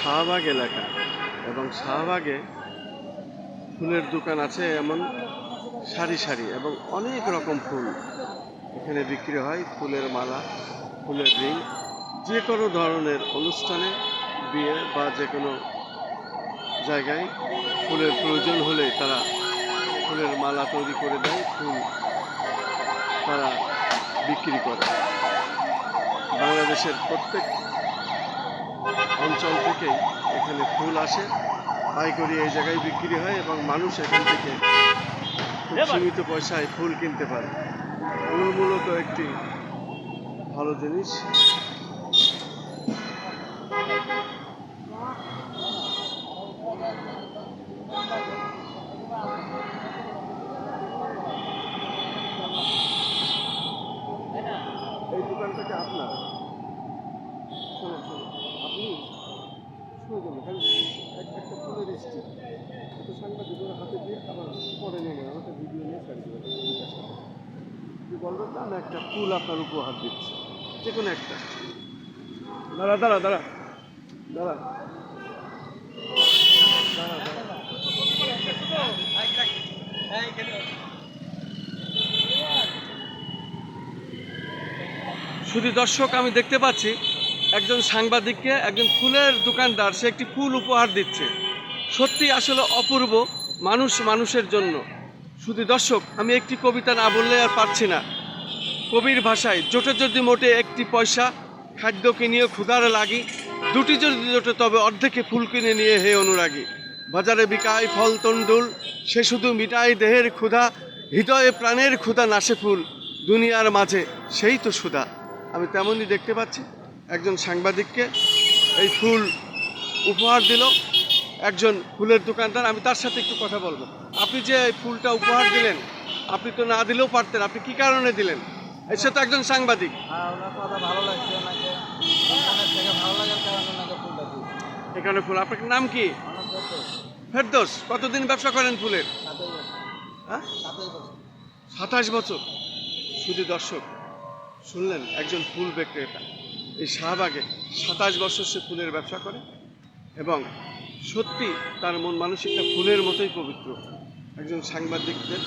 শাহবাগ এলাকা এবং শাহবাগে ফুলের দোকান আছে এমন সারি সারি এবং অনেক রকম ফুল এখানে বিক্রি হয়, ফুলের মালা, ফুলের রিং, যে কোনো ধরনের অনুষ্ঠানে, বিয়ে বা যে কোনো জায়গায় ফুলের প্রয়োজন হলে তারা ফুলের মালা তৈরি করে দেয়, ফুল তারা বিক্রি করে। বাংলাদেশের প্রত্যেক অঞ্চল থেকেই এখানে ফুল আসে। পাইকারি এই জায়গায় বিক্রি হয় এবং মানুষ এখান থেকে সীমিত পয়সায় ফুল কিনতে পারে। ফুল মূলত একটি ভালো জিনিস। এই দোকানটাকে আপনার। যাবেন একটা ফুলের স্টিক এটা সাংবাদিকের হাতে দিয়ে আবার পরে নিয়ে গেলাম একটা ভিডিও নিয়ে ছাড়ি দেবেন কি বলবেন না আমি একটা ফুল আপনার উপহার দিচ্ছি। যে কোনো একটা। দাঁড়া দাঁড়া দাঁড়া দাঁড়া দাঁড়া। দাঁড়া। শুধু দর্শক, আমি দেখতে পাচ্ছি একজন সাংবাদিককে একজন ফুলের দোকানদার, সে একটি ফুল উপহার দিচ্ছে। সত্যি আসলে অপূর্ব মানুষ মানুষের জন্য। শুধু দর্শক, আমি একটি কবিতা না বললে আর পারছি না। কবির ভাষায়, জোটে যদি মোটে একটি পয়সা খাদ্য কিনিয়ে ক্ষুধার লাগি, দুটি যদি জোটে তবে অর্ধেকে ফুল কিনে নিয়ে হে অনুরাগী। বাজারে বিকায় ফল তন্ডুল সে শুধু মিটায় দেহের ক্ষুধা, হৃদয়ে প্রাণের ক্ষুধা, নাশে ফুল। দুনিয়ার মাঝে সেই তো সুধা। আমি তেমনই দেখতে পাচ্ছি। একজন সাংবাদিককে এই ফুল উপহার দিল একজন ফুলের দোকানদার আমি তার সাথে একটু কথা বলব। আপনি যে এই ফুলটা উপহার দিলেন আপনি তো না দিলেও পারতেন আপনি কি কারণে দিলেন? এসে তো একজন সাংবাদিক। হ্যাঁ এখানে ফুল আপনার নাম কি? ফেরদোস। কতদিন ব্যবসা করেন ফুলের? হ্যাঁ? সাতাশ বছর। শুধু দর্শক শুনলেন একজন ফুল বিক্রেতা। এই শাহবাগে সাতাশ বছর সে ফুলের ব্যবসা করে এবং সত্যি তার মন মানসিকটা ফুলের মতোই পবিত্র। একজন সাংবাদিকদের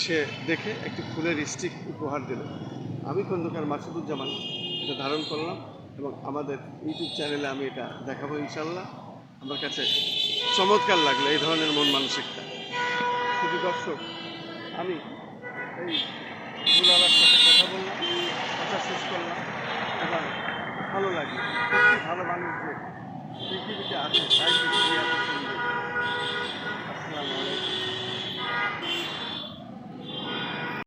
সে দেখে একটি ফুলের স্টিক উপহার দিল। আমি খন্দকার মাসুদুজ্জামান এটা ধারণ করলাম এবং আমাদের ইউটিউব চ্যানেলে আমি এটা দেখাবো ইনশাল্লাহ আমার কাছে চমৎকার লাগল এই ধরনের মন মানসিকতা শুধু দর্শক, আমি এই ফুলালার সাথে কথা বললাম, কথা শেষ করলাম। ভালো লাগে। ভালো মানুষ যে। পৃথিবীতে আছে